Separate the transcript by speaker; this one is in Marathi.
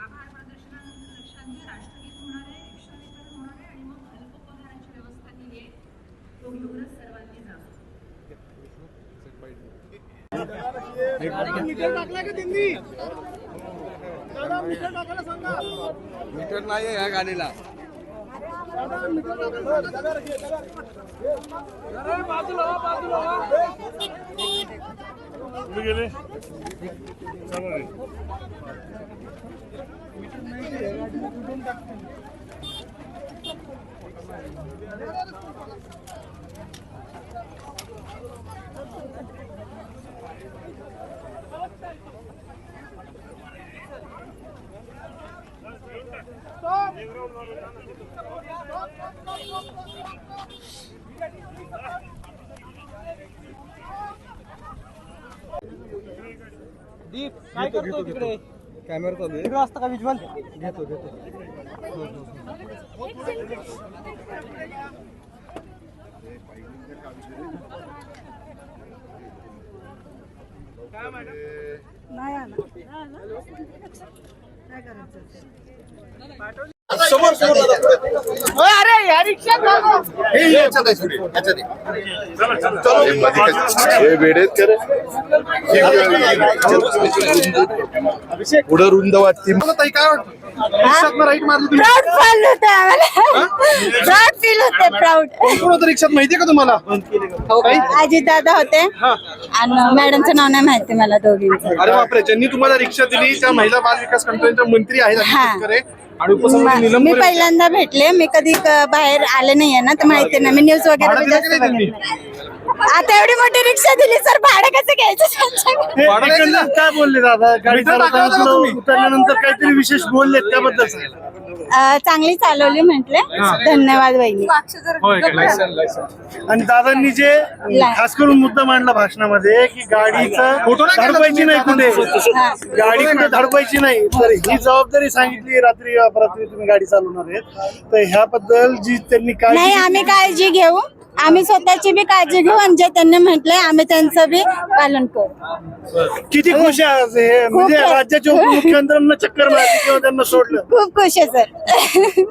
Speaker 1: आभार. प्रदर्शनानंतर लक्षात घ्या राष्ट्रगीत होणार आहे रिक्षा वितरण होणार आहे आणि मग व्यवस्था केली आहे. तो सर्वांनी मीटर टाकला का त्यांनी मीटर टाकायला सांगा मीटर नाही
Speaker 2: ह्या गाडीला. बाजूला बाजूला. कुठे गेले चला रे. दीप
Speaker 3: काय करतो तिकडे? कॅमेरा चालू
Speaker 4: आहे. तिकडे
Speaker 3: असतं का विज्युअल घेतो घेतो. नाही आला. काय
Speaker 5: हे कर पुढं रुंद वाटते.
Speaker 6: प्राऊड
Speaker 7: फील होते प्राऊड कोण
Speaker 6: होतं रिक्षात? माहितीये का तुम्हाला?
Speaker 7: अजित दादा होते.
Speaker 6: आणि
Speaker 7: मॅडमचं नाव नाही माहिती मला दोघींचं.
Speaker 6: अरे बापरे ज्यांनी तुम्हाला रिक्षा दिली त्या महिला बाल विकास मंत्र्यांच्या मंत्री आहेत हा. आणि म-. पहिल्यांदा
Speaker 7: भेटले मी कधी क- बाहेर आले नाहीये ना तर माहिती नाही मी न्यूज वगैरे जास्त? बघत नाही. आता एवढी मोठी रिक्षा दिली सर भाडं कसं घ्यायचं?
Speaker 8: काय बोलले दादा? गाडी चालवताना? उतरल्यानंतर काहीतरी विशेष बोलले त्याबद्दल सांगा.
Speaker 7: अं, चांगली चालवली म्हटले. धन्यवाद
Speaker 6: होय का?
Speaker 8: आणि दादांनी जे खास करून मुद्दा मांडला भाषणामध्ये की गाडीचं
Speaker 6: धडपायची नाही कुठे?
Speaker 7: हा.
Speaker 8: गाडी कुठे धडपायची नाही? तर ही जबाबदारी सांगितली रात्री अपरात्री तुम्ही गाडी चालवणार आहेत. तर ह्याबद्दल जी त्यांनी नाही काळजी आम्ही
Speaker 7: काळजी घेऊ. आम्ही स्वतःची बी काळजी घेऊ आणि जे त्यांनी म्हटलंय आम्ही त्यांचं बी पालन करू.
Speaker 8: किती खुश आहे आज हे? म्हणजे. राज्याच्या उपमुख्यमंत्र्यांना चक्कर मारली किंवा त्यांना सोडलं?
Speaker 7: खूप खुश आहे सर.